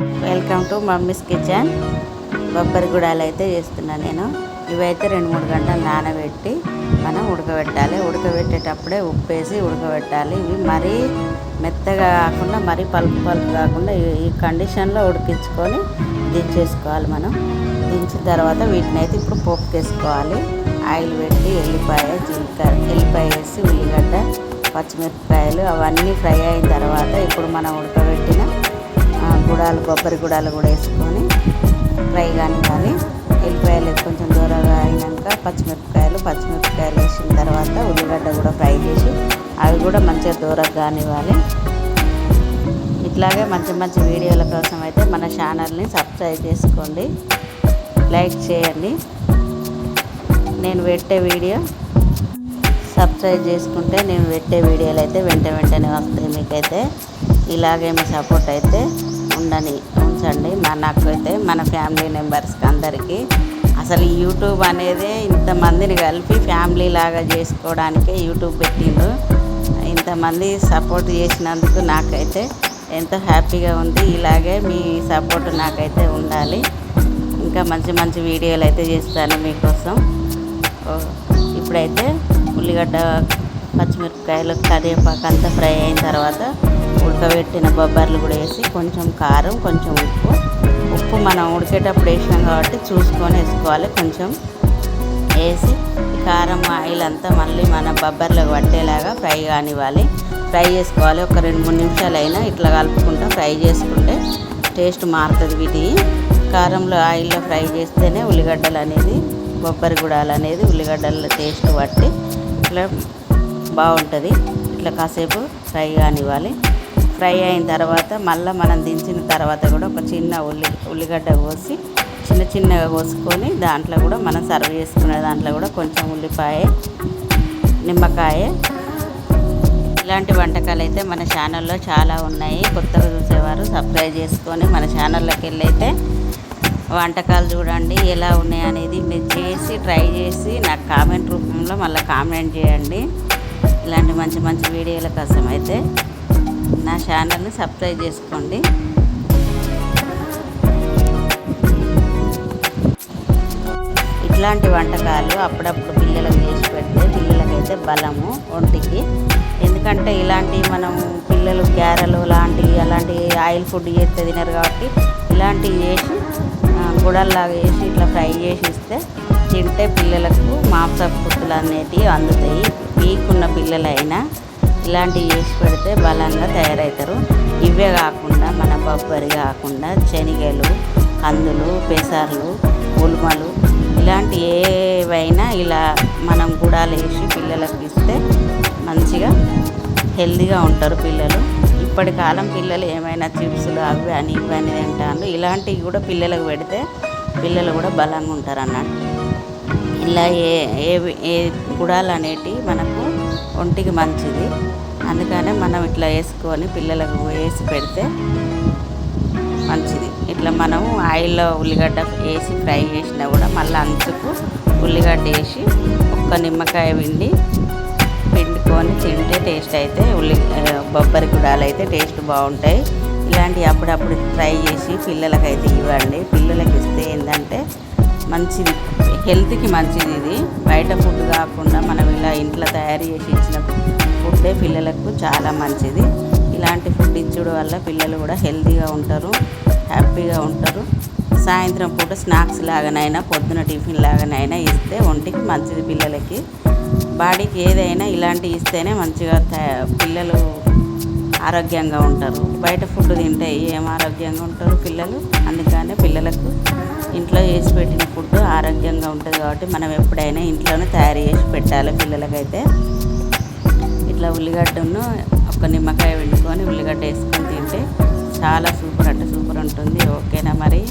Welcome to mummy's kitchen బొబ్బరి గుడాలు అయితే చేస్తున్నాను నేను. ఇవైతే రెండు మూడు గంటలు నానబెట్టి మనం ఉడకబెట్టాలి. ఉడకబెట్టేటప్పుడే ఉప్పు వేసి ఉడకబెట్టాలి. ఇవి మరీ మెత్తగా కాకుండా మరీ పలుపు పలుపు కాకుండా ఈ- కండిషన్లో ఉడికించుకొని దించేసుకోవాలి మనం. దించిన తర్వాత వీటిని అయితే ఇప్పుడు పోపుకి వేసుకోవాలి. ఆయిల్ పెట్టి ఎల్లిపాయ జీలకర్ర ఎల్లిపాయ వేసి ఉల్లిగడ్డ పచ్చిమిరపకాయలు అవన్నీ ఫ్రై అయిన తర్వాత ఇప్పుడు మనం ఉడకబెట్టిన గుడాలు కొబ్బరి గుడాలు కూడా వేసుకొని ఫ్రై కానీ ఎల్లిపాయలు కొంచెం దూరగా అయినాక పచ్చిమిరపకాయలు పచ్చిమిరపకాయలు వేసిన తర్వాత ఉల్లిగడ్డ కూడా ఫ్రై చేసి అవి కూడా మంచిగా దూరగా కానివ్వాలి. ఇట్లాగే మంచి మంచి వీడియోల కోసం అయితే మన ఛానల్ని సబ్స్క్రైబ్ చేసుకోండి. లైక్ చేయండి. నేను పెట్టే వీడియో సబ్స్క్రైబ్ చేసుకుంటే నేను పెట్టే వీడియోలు అయితే వెంట వెంటనే వస్తాయి మీకైతే. ఇలాగే మీ సపోర్ట్ అయితే ఉండని ఉంచండి. మా నాకైతే మన ఫ్యామిలీ మెంబర్స్కి అందరికీ అసలు యూట్యూబ్ అనేది ఇంతమందిని కలిపి ఫ్యామిలీ లాగా చేసుకోవడానికే యూట్యూబ్ పెట్టిండు ఇంతమంది సపోర్ట్ చేసినందుకు నాకైతే ఎంతో హ్యాపీగా ఉంది. ఇలాగే మీ సపోర్ట్ నాకైతే ఉండాలి. ఇంకా మంచి మంచి వీడియోలు అయితే చేస్తాను మీకోసం. ఇప్పుడైతే ఉల్లిగడ్డ పచ్చిమిరపకాయలు కరివేపాకు అంతా ఫ్రై అయిన తర్వాత ఉడకబెట్టిన బొబ్బర్లు కూడా వేసి కొంచెం కారం కొంచెం ఉప్పు. ఉప్పు మనం ఉడికేటప్పుడు వేసినాం కాబట్టి చూసుకొని వేసుకోవాలి. కొంచెం వేసి కారం ఆయిల్ అంతా మళ్ళీ మన బొబ్బర్లకు పట్టేలాగా ఫ్రై కానివ్వాలి. ఫ్రై చేసుకోవాలి. ఒక రెండు మూడు నిమిషాలు అయినా ఇట్లా కలుపుకుంటా ఫ్రై చేసుకుంటే టేస్ట్ మారుతుంది వీటి. కారంలో ఆయిల్లో ఫ్రై చేస్తేనే ఉల్లిగడ్డలు అనేది బొబ్బరి గుడాలు అనేది ఉల్లిగడ్డల టేస్ట్ పట్టి ఇట్లా బాగుంటుంది. ఇట్లా కాసేపు ఫ్రై కానివ్వాలి. ఫ్రై అయిన తర్వాత మళ్ళీ మనం దించిన తర్వాత కూడా ఒక చిన్న ఉల్లి ఉల్లిగడ్డ కోసి చిన్న చిన్నగా కోసుకొని దాంట్లో కూడా మనం సర్వ్ చేసుకునే దాంట్లో కూడా కొంచెం ఉల్లిపాయ నిమ్మకాయ ఇలాంటి వంటకాలు అయితే మన ఛానల్లో చాలా ఉన్నాయి. కొత్తగా చూసేవారు సబ్స్క్రైబ్ చేసుకొని మన ఛానల్లోకి వెళ్ళి అయితే వంటకాలు చూడండి ఎలా ఉన్నాయి అనేది మీరు చేసి ట్రై చేసి నాకు కామెంట్ రూపంలో మళ్ళీ కామెంట్ చేయండి. ఇలాంటి మంచి మంచి వీడియోల కోసం అయితే నా ఛానల్ని సబ్స్క్రైబ్ చేసుకోండి. ఇట్లాంటి వంటకాలు అప్పుడప్పుడు పిల్లలకు చేసి పెడితే పిల్లలకైతే బలము ఒంటికి. ఎందుకంటే ఇలాంటి మనం పిల్లలు గ్యారెలు లాంటివి అలాంటి ఆయిల్ ఫుడ్ చేస్తే తినరు కాబట్టి ఇలాంటివి చేసి గుడల్లాగా చేసి ఇట్లా ఫ్రై చేసి ఇస్తే తింటే పిల్లలకు మాంసపు పుత్తులు అనేటివి అందుతాయి. వీకున్న పిల్లలైనా ఇలాంటివి చేసి పెడితే బలంగా తయారవుతారు. ఇవే కాకుండా మన బొబ్బరి కాకుండా శనిగలు కందులు పెసర్లు ఉల్మలు ఇలాంటి ఏవైనా ఇలా మనం గుడాలు వేసి పిల్లలకు ఇస్తే మంచిగా హెల్దీగా ఉంటారు పిల్లలు. ఇప్పటి కాలం పిల్లలు ఏమైనా చిప్స్లు అవి అని ఇవి అని తింటారు ఇలాంటివి కూడా పిల్లలకు పెడితే పిల్లలు కూడా బలంగా ఉంటారు అన్నట్టు ఇలా ఏ ఏ ఏ గుడాలు అనేటివి మనకు ఒంటికి మంచిది. అందుకనే మనం ఇట్లా వేసుకొని పిల్లలకు వేసి పెడితే మంచిది. ఇట్లా మనం ఆయిల్లో ఉల్లిగడ్డ వేసి ఫ్రై చేసినా కూడా మళ్ళీ అంచుకు ఉల్లిగడ్డ వేసి ఒక్క నిమ్మకాయ పిండి పిండుకొని తింటే టేస్ట్ అయితే ఉల్లి బొబ్బరి గుడాలు అయితే టేస్ట్ బాగుంటాయి. ఇలాంటివి అప్పుడప్పుడు ట్రై చేసి పిల్లలకైతే ఇవ్వండి. పిల్లలకి ఇస్తే ఏంటంటే మంచిది. హెల్త్కి మంచిది ఇది బయట ఫుడ్ కాకుండా మనం ఇలా ఇంట్లో తయారు చేసి ఇచ్చిన ఫుడ్డే పిల్లలకు చాలా మంచిది. ఇలాంటి ఫుడ్ ఇచ్చడం వల్ల పిల్లలు కూడా హెల్తీగా ఉంటారు హ్యాపీగా ఉంటారు. సాయంత్రం పూట స్నాక్స్ లాగానైనా పొద్దున టిఫిన్ లాగానైనా ఇస్తే ఒంటికి మంచిది పిల్లలకి. బాడీకి ఏదైనా ఇలాంటివి ఇస్తేనే మంచిగా తయ పిల్లలు ఆరోగ్యంగా ఉంటారు. బయట ఫుడ్ తింటే ఏం ఆరోగ్యంగా ఉంటారు పిల్లలు? అందుకనే పిల్లలకు ఇంట్లో చేసి పెట్టిన ఫుడ్ ఆరోగ్యంగా ఉంటుంది కాబట్టి మనం ఎప్పుడైనా ఇంట్లోనే తయారు చేసి పెట్టాలి పిల్లలకైతే. ఇట్లా ఉల్లిగడ్డను ఒక నిమ్మకాయ వండుకొని ఉల్లిగడ్డ వేసుకొని తింటే చాలా సూపర్ అంటే సూపర్ ఉంటుంది. ఓకేనా మరి?